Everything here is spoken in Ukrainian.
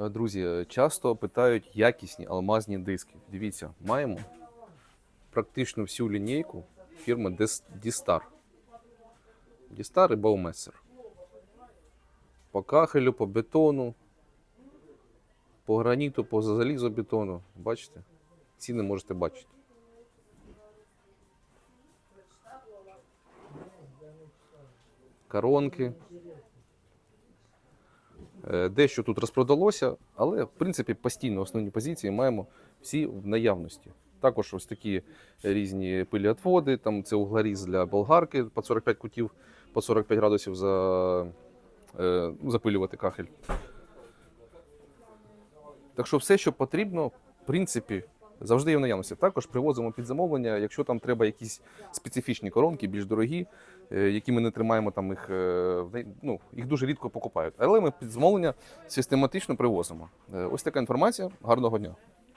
Е, Друзі, часто питають якісні алмазні диски. Дивіться, маємо практично всю лінійку фірми Дістар. Дістар і Баумесер. По кахелю, по бетону, по граніту, по залізобетону. Бачите? Ціни можете бачити. Коронки. Е, Дещо тут розпродалося, але в принципі постійно основні позиції маємо всі в наявності. Також ось такі різні пиліотводи, там це угларіз для болгарки по 45 кутів, по 45 градусів за, е, ну, запилювати кахель. Так що все, що потрібно, в принципі, завжди є в наявності. Також привозимо під замовлення, якщо там треба якісь специфічні коронки, більш дорогі, е, які ми не тримаємо, там їх, е, ну, їх дуже рідко покупають. Але ми під замовлення систематично привозимо. Е, Ось така інформація. Гарного дня.